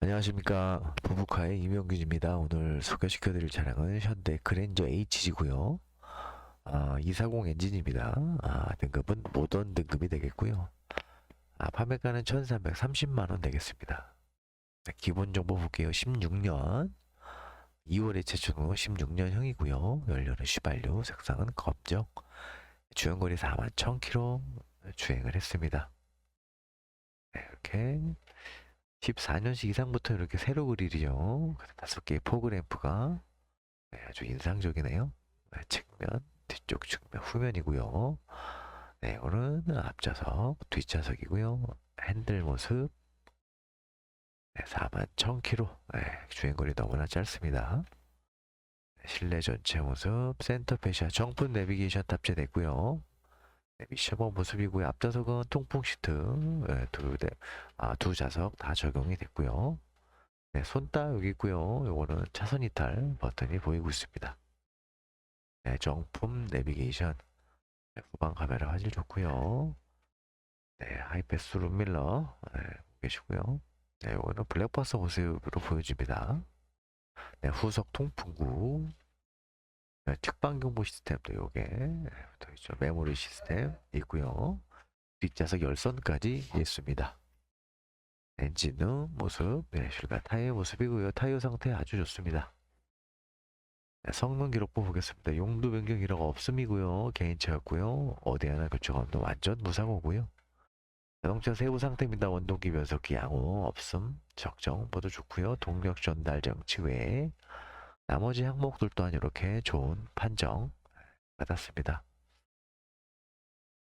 안녕하십니까 부부카의 이명균입니다. 오늘 소개시켜 드릴 차량은 현대 그랜저 HG고요. 아, 240 엔진입니다. 아, 등급은 모던 등급이 되겠고요. 아, 판매가는 1330만원 되겠습니다. 자, 기본 정보 볼게요. 16년 2월에 제출 후 16년형이고요. 연료는 휘발유, 색상은 검정. 주행거리 4만 1000km 주행을 했습니다. 네, 이렇게 14년식 이상부터 이렇게 세로 그릴이죠. 다섯 개의 포그램프가 네, 아주 인상적이네요. 네, 측면, 뒤쪽 측면, 후면이고요. 네, 이거는 앞좌석, 뒷좌석이고요. 핸들 모습 네, 4만 1000km 네, 주행거리 너무나 짧습니다. 네, 실내 전체 모습, 센터 페시아 정품 내비게이션 탑재됐고요. 네, 미셔버 모습이고요. 앞좌석은 통풍 시트 네, 두 대, 아, 두 좌석 다 적용이 됐고요. 네, 손따 여기 있고요. 요거는 차선 이탈 버튼이 보이고 있습니다. 네, 정품 내비게이션 네, 후방 카메라 화질 좋고요. 네, 하이패스 룸밀러 네, 계시고요. 네, 요거는 블랙박스 모습으로 보여집니다. 네, 후석 통풍구 네, 측방 경보 시스템도 요게 붙어 있죠. 메모리 시스템 있고요. 뒷좌석 열선까지 있습니다. 엔진은 모습, 네, 실과 타이어 모습이고요. 타이어 상태 아주 좋습니다. 네, 성능 기록부 보겠습니다. 용도 변경 이력 없음이고요. 개인차였고요. 어디 하나 교체가 없는 완전 무사고고요. 자동차 세부 상태입니다. 원동기 변속기 양호 없음, 적정 모두 좋고요. 동력 전달 장치 외에 나머지 항목들 또한 이렇게 좋은 판정 받았습니다.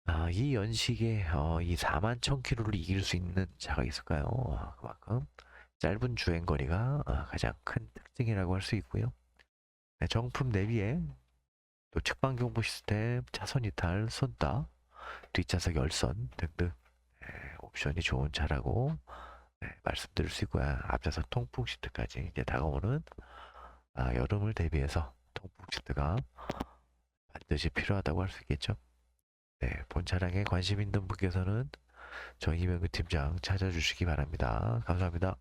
아, 이 연식에 어, 이 4만 1000km를 이길 수 있는 차가 있을까요? 아, 그만큼 짧은 주행 거리가 아, 가장 큰 특징이라고 할 수 있고요. 네, 정품 내비에 또 측방 경보 시스템, 차선 이탈, 손따, 뒷좌석 열선 등등 네, 옵션이 좋은 차라고 네, 말씀드릴 수 있고요. 앞좌석 통풍 시트까지 이제 다가오는 아, 여름을 대비해서 통풍 시트가 반드시 필요하다고 할 수 있겠죠. 네, 본 차량에 관심 있는 분께서는 저희 이명규 팀장 찾아주시기 바랍니다. 감사합니다.